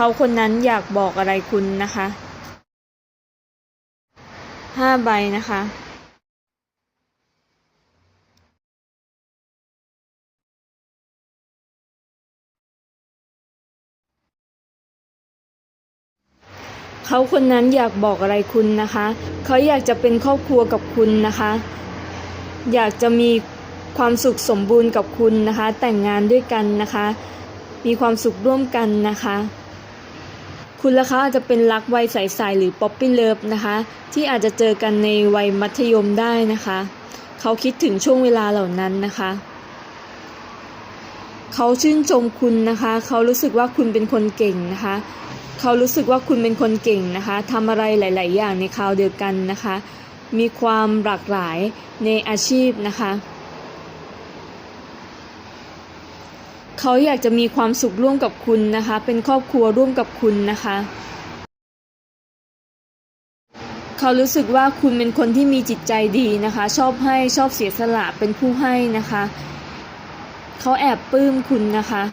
เขาคนนั้นอยากบอกอะไรคุณนะคะห้าใบนะคะ เขาคนนั้นอยากบอกอะไรคุณนะคะ เขาอยากจะเป็นครอบครัวกับคุณนะคะ อยากจะมีความสุขสมบูรณ์กับคุณนะคะ แต่งงานด้วยกันนะคะ มีความสุขร่วมกันนะคะ คุณและเขาอาจจะเป็นรักวัยใสๆหรือป๊อปปี้เลิฟนะคะ ที่อาจจะเจอกันในวัยมัธยมได้นะคะ เขาคิดถึงช่วงเวลาเหล่านั้นนะคะ เขาชื่นชมคุณนะคะ เขารู้สึกว่าคุณเป็นคนเก่งนะคะ เขารู้สึกว่าคุณเป็นคนเก่งนะคะทำอะไรหลาย ๆ อย่างในคราวเดียวกันนะคะ มีความหลากหลายในอาชีพนะคะ เขาอยากจะมีความสุขร่วมกับคุณนะคะ เป็นครอบครัวร่วมกับคุณนะคะ เขารู้สึกว่าคุณเป็นคนที่มีจิตใจดีนะคะ ชอบให้ชอบเสียสละเป็นผู้ให้นะคะ เขาแอบปลื้มคุณนะคะ